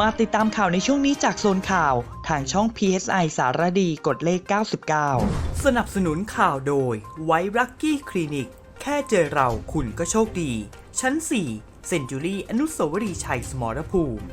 มาติดตามข่าวในช่วงนี้จากโซนข่าวทางช่อง PSI สารดีกดเลข 99 สนับสนุนข่าวโดยไวรักกี้คลินิก แค่เจอเราคุณก็โชคดี ชั้น 4 เซนจูรี่อนุสาวรีย์ชัยสมรภูมิ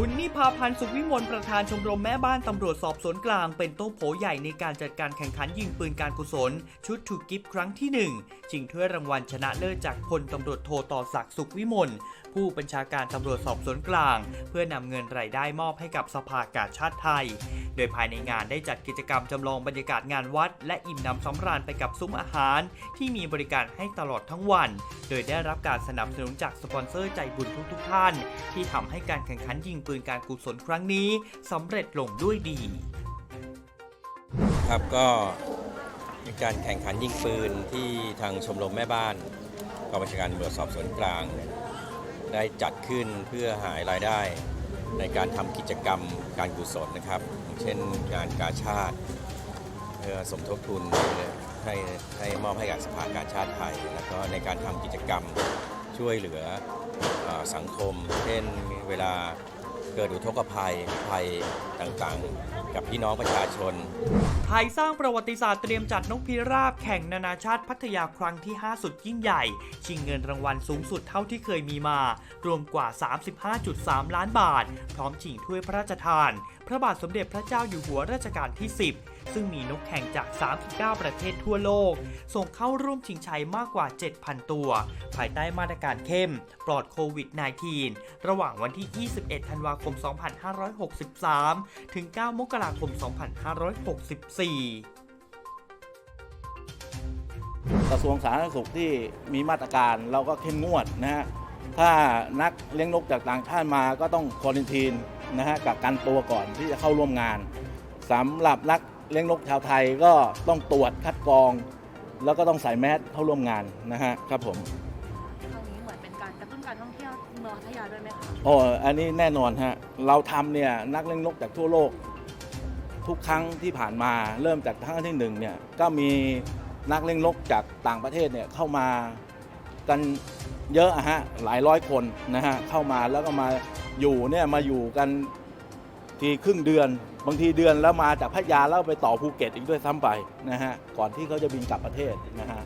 คุณนิพาพันธ์สุขวิมลประธานชมรมแม่บ้านตำรวจสอบสวนกลาง เป็นโต๊ะโผใหญ่ในการจัดการแข่งขันยิงปืนการกุศล ชุดถูกกิฟต์ครั้งที่ 1 ชิงถ้วยรางวัลชนะเลิศจากพลตำรวจโทต่อศักดิ์สุขวิมลผู้บัญชาการตำรวจสอบสวนกลาง เพื่อนำเงินรายได้มอบให้กับสภากาชาติไทย โดยภายในงานได้จัดกิจกรรมจำลองบรรยากาศงานวัด และอิ่มหนำสำราญไปกับซุ้มอาหาร ที่มีบริการให้ตลอดทั้งวัน โดยได้รับการสนับสนุนจากสปอนเซอร์ใจบุญทุกๆท่าน ที่ทำให้การแข่งขันยิงปืนการกุศลครั้งนี้สำเร็จลงด้วยดี ครับก็มีการแข่งขันยิงปืนที่ทางชมรมแม่บ้านกองบัญชาการตำรวจสอบสวนกลาง ได้จัดขึ้นเพื่อหารายได้ในการทำกิจกรรมการกุศลนะครับ เช่นงานกาชาติเพื่อสมทบทุนให้ให้มอบให้กับสภากาชาติไทย แล้วก็ในการทำกิจกรรมช่วยเหลืออสังคม เช่นเวลา เกิดอุทกภัยภัยต่างๆ กับพี่น้องประชาชน ไทยสร้างประวัติศาสตร์เตรียมจัดนกพิราบแข่งนานาชาติพัทยาครั้งที่ 5 สุดยิ่งใหญ่ ชิงเงินรางวัลสูงสุดเท่าที่เคยมีมา รวมกว่า 35.3 ล้านบาท พร้อมชิงถ้วยพระราชทาน พระบาทสมเด็จพระเจ้าอยู่หัวรัชกาลที่ 10 ซึ่งมีนกแข่งจาก 39 ประเทศทั่วโลก ส่งเข้าร่วมชิงชัยมากกว่า 7,000 ตัว ภายใต้มาตรการเข้ม ปลอดโควิด -19 ระหว่างวันที่ 21 ธันวาคม 2563 ถึง 9 มกราคม 2564กระทรวงสาธารณสุขที่มีมาตรการเราก็เข้มงวดนะฮะ ถ้านักเลี้ยงนกจากต่างชาติมาก็ต้องควอนทีน นะฮะกักกันตัวก่อนที่จะเข้าร่วมงานสำหรับนักเลี้ยงนกชาวไทยก็ต้องตรวจคัดกรอง แล้วก็ต้องใส่แมสเข้าร่วมงานนะฮะครับผมครั้งนี้เหมือนเป็นการกระตุ้นการท่องเที่ยวเมืองพัทยาด้วยไหมคะโอ้อันนี้แน่นอนฮะเราทำเนี่ยนักเลี้ยงนกจากทั่วโลก ทุกครั้งที่ผ่านมาเริ่มจากครั้งที่หนึ่งเนี่ยก็มีนักเลี้ยงนกจากต่างประเทศเนี่ยเข้ามากันเยอะอะฮะหลายร้อยคนนะฮะเข้ามาแล้วก็มา อยู่เนี่ยมาอยู่กันทีครึ่งเดือน บางทีเดือนแล้วมาจากพัทยาแล้วไปต่อภูเก็ตอีกด้วยซ้ำไปนะฮะก่อนที่เขาจะบินกลับประเทศนะฮะ